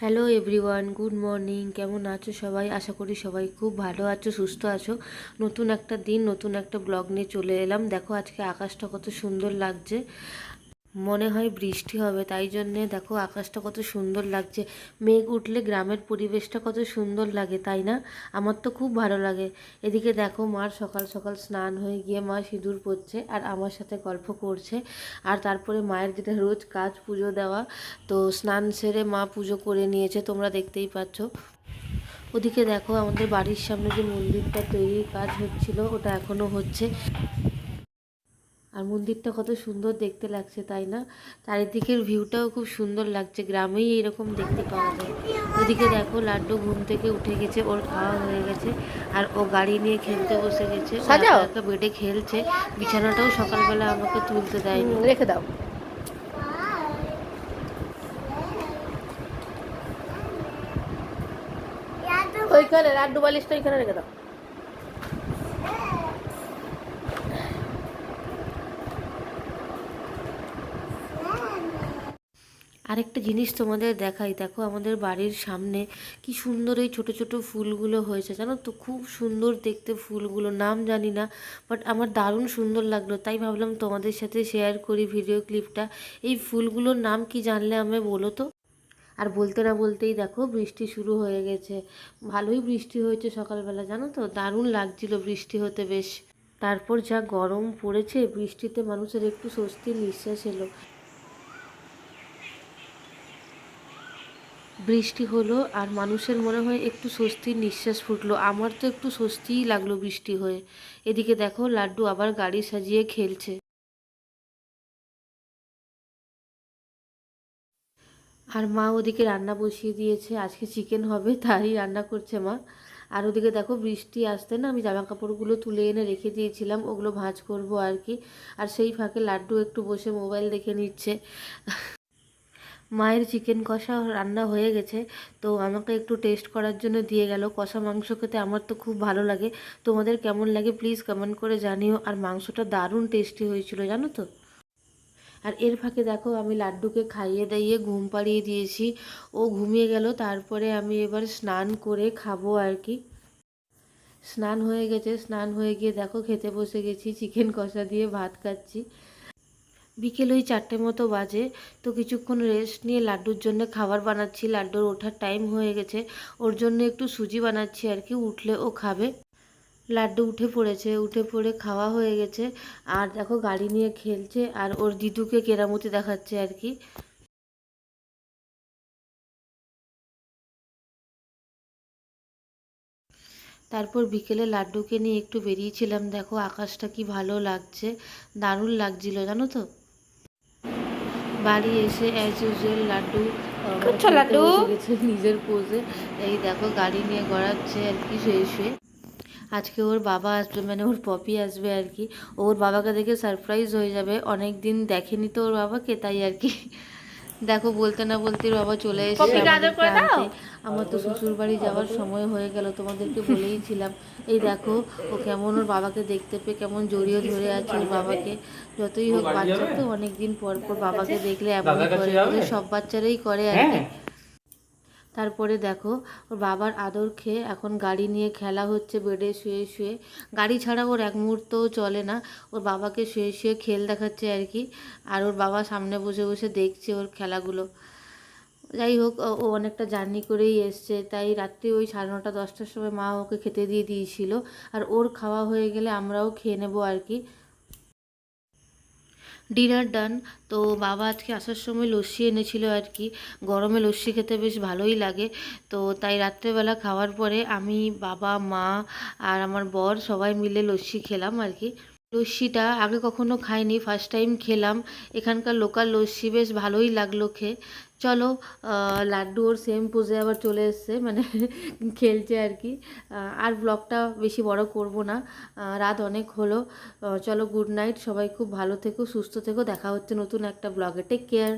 Hello everyone good morning কেমন আছো সবাই? আশা করি সবাই খুব ভালো আছো, সুস্থ আছো। নতুন একটা দিন, নতুন একটা ব্লগ নিয়ে চলে এলাম। দেখো, আজকে আকাশটা কত সুন্দর লাগছে। মনে হয় বৃষ্টি হবে, তাই জন্যে দেখো আকাশটা কত সুন্দর লাগছে। মেঘ উঠলে গ্রামের পরিবেশটা কত সুন্দর লাগে, তাই না? আমার তো খুব ভালো লাগে। এদিকে দেখো মার সকাল সকাল স্নান হয়ে গিয়ে মা সিঁদুর পরছে আর আমার সাথে গল্প করছে। আর তারপরে মায়ের যেটা রোজ কাজ পুজো দেওয়া, তো স্নান সেরে মা পুজো করে নিয়েছে, তোমরা দেখতেই পাচ্ছ। ওদিকে দেখো আমাদের বাড়ির সামনে যে মন্দিরটা তৈরির কাজ হচ্ছিল, ওটা এখনও হচ্ছে। আর মন্দিরটা কত সুন্দর দেখতে লাগছে তাই না? চারিদিকের ভিউটাও খুব সুন্দর লাগছে গ্রামেই এরকম দেখতে পাওয়া যায়। ওদিকে দেখো লাড্ডু ঘুম থেকে উঠে গেছে ওর খাওয়া হয়ে গেছে আর ও গাড়ি নিয়ে খেলতে বসে গেছে। ও সাজাও। একা একা বেডে খেলছে বিছানাটাও সকালবেলা আমাকে তুলতে দেয়নি। রেখে দাও। ওইখানে লাড্ডু বালিশটা ওইখানে রেখে দাও। আরেকটা জিনিস তোমাদের দেখাই। দেখো আমাদের বাড়ির সামনে কি সুন্দর এই ছোট ছোট ফুলগুলো হয়েছে। জানো তো, খুব সুন্দর দেখতে ফুলগুলো, নাম জানি না বাট আমার দারুণ সুন্দর লাগল। তাই ভাবলাম তোমাদের সাথে শেয়ার করি ভিডিও ক্লিপটা এই ফুলগুলোর নাম কি জানলে আমি বলো তো? আর বলতে না বলতেই দেখো, বৃষ্টি শুরু হয়ে গেছে। ভালোই বৃষ্টি হয়েছে সকালবেলা, জানো তো? দারুণ লাগছিল বৃষ্টি হতে বেশ। তারপর যা গরম পড়েছে, বৃষ্টিতে মানুষের একটু স্বস্তির নিঃশ্বাস এলো। বৃষ্টি হলো আর মানুষের মনে হয় একটু স্বস্তির নিঃশ্বাস ফুটলো। আমার তো একটু স্বস্তিই লাগল বৃষ্টি হয়ে। এদিকে দেখো, লাড্ডু আবার গাড়ি সাজিয়ে খেলছে। আর মা ওদিকে রান্না বসিয়ে দিয়েছে। আজকে চিকেন হবে তাই রান্না করছে মা। আর ওদিকে দেখো, বৃষ্টি আসতে না আমি জামা কাপড়গুলো তুলে এনে রেখে দিয়েছিলাম, ওগুলো ভাঁজ করব আর কি। আর সেই ফাঁকে লাড্ডু একটু বসে মোবাইল দেখে নিচ্ছে। মায়ের চিকেন কষা রান্না হয়ে গেছে। তো আমাকে একটু টেস্ট করার জন্য দিয়ে গেল। কষা মাংস খেতে আমার তো খুব ভালো লাগে। তোমাদের কেমন লাগে প্লিজ কমেন্ট করে জানিও। আর মাংসটা দারুণ টেস্টি হয়েছিল, জানো তো? আর এর ফাঁকে দেখো, আমি লাড্ডুকে খাইয়ে দাইয়ে ঘুম পাড়িয়ে দিয়েছি। ও ঘুমিয়ে গেল, তারপরে আমি এবার স্নান করে খাব আর কি। স্নান হয়ে গেছে, স্নান হয়ে গিয়ে দেখো, খেতে বসে গেছি, চিকেন কষা দিয়ে ভাত খাচ্ছি। বিকেল ওই চারটে মতো বাজে, তো কিছুক্ষণ রেস্ট নিয়ে লাড্ডুর জন্য খাবার বানাচ্ছি। লাড্ডুর ওঠার টাইম হয়ে গেছে, ওর জন্য একটু সুজি বানাচ্ছি আর কি, উঠলে ও খাবে। লাড্ডু উঠে পড়েছে, উঠে পড়ে খাওয়া হয়ে গেছে। আর দেখো গাড়ি নিয়ে খেলছে, আর ওর দিদুকে কেরামতি দেখাচ্ছে আর কি। তারপর বিকেলে লাড্ডুকে নিয়ে একটু বেরিয়েছিলাম, দেখো আকাশটা কি ভালো লাগছে, দারুণ লাগছিল, জানো তো? বাড়ি এসে অ্যাজ ইউজুয়াল লাড্ডু লাড্ডু? নিজের পোজে এই দেখো গাড়ি নিয়ে গড়াচ্ছে আর কি শুয়ে শুয়ে আজকে ওর বাবা আসবে মানে ওর পপি আসবে আর কি। ওর বাবাকে দেখে সারপ্রাইজ হয়ে যাবে। অনেক দিন দেখেনি তো ওর বাবাকে তাই আর কি। দেখো বলতে না বলতে বাবা চলে এসেছে। আমার তো শ্বশুর বাড়ি যাওয়ার সময় হয়ে গেল তোমাদেরকে বলেইছিলাম এই দেখো ও কেমন ওর বাবাকে দেখতে পেয়ে কেমন জড়িয়ে ধরে আছে ওর বাবাকে। যতই হোক বাচ্চা তো অনেকদিন পর পর বাবাকে দেখলে এমন করে। সব বাচ্চারাই করে আর কি। তারপরে দেখো, ওর বাবার আদর খেয়ে এখন গাড়ি নিয়ে খেলা হচ্ছে বেডে শুয়ে শুয়ে। গাড়ি ছাড়া ওর এক মুহূর্তও চলে না। ওর বাবাকে শুয়ে শুয়ে খেল দেখাচ্ছে আর কি। আর ওর বাবা সামনে বসে বসে দেখছে ওর খেলাগুলো। যাই হোক, ও- অনেকটা জার্নি করেই এসছে। তাই রাত্রি ওই সাড়ে নটা, দশটার সময় মা ওকে খেতে দিয়ে দিয়েছিল। আর ওর খাওয়া হয়ে গেলে আমরাও খেয়ে নেব আর কি। ডিনার ডান তো বাবা আজকে আসার সময় লস্যি এনেছিল আর কি। গরমে লস্যি খেতে বেশ ভালোই লাগে। তো তাই রাত্রেবেলা খাওয়ার পরে আমি, বাবা, মা আর আমার বর সবাই মিলে লস্যি খেলাম আর কি। লস্যিটা আগে কখনো খাইনি ফার্স্ট টাইম খেলাম। এখানকার লোকাল লস্যি বেশ ভালোই লাগল খেয়ে। চলো লাড্ডু ওর সেম পোজে আবার চলে এসছে মানে খেলছে আর কি। আর ব্লগটা বেশি বড় করব না। রাত অনেক হলো। চলো গুড নাইট সবাই খুব ভালো থেকো, সুস্থ থেকো। দেখা হচ্ছে নতুন একটা ব্লগে টেক কেয়ার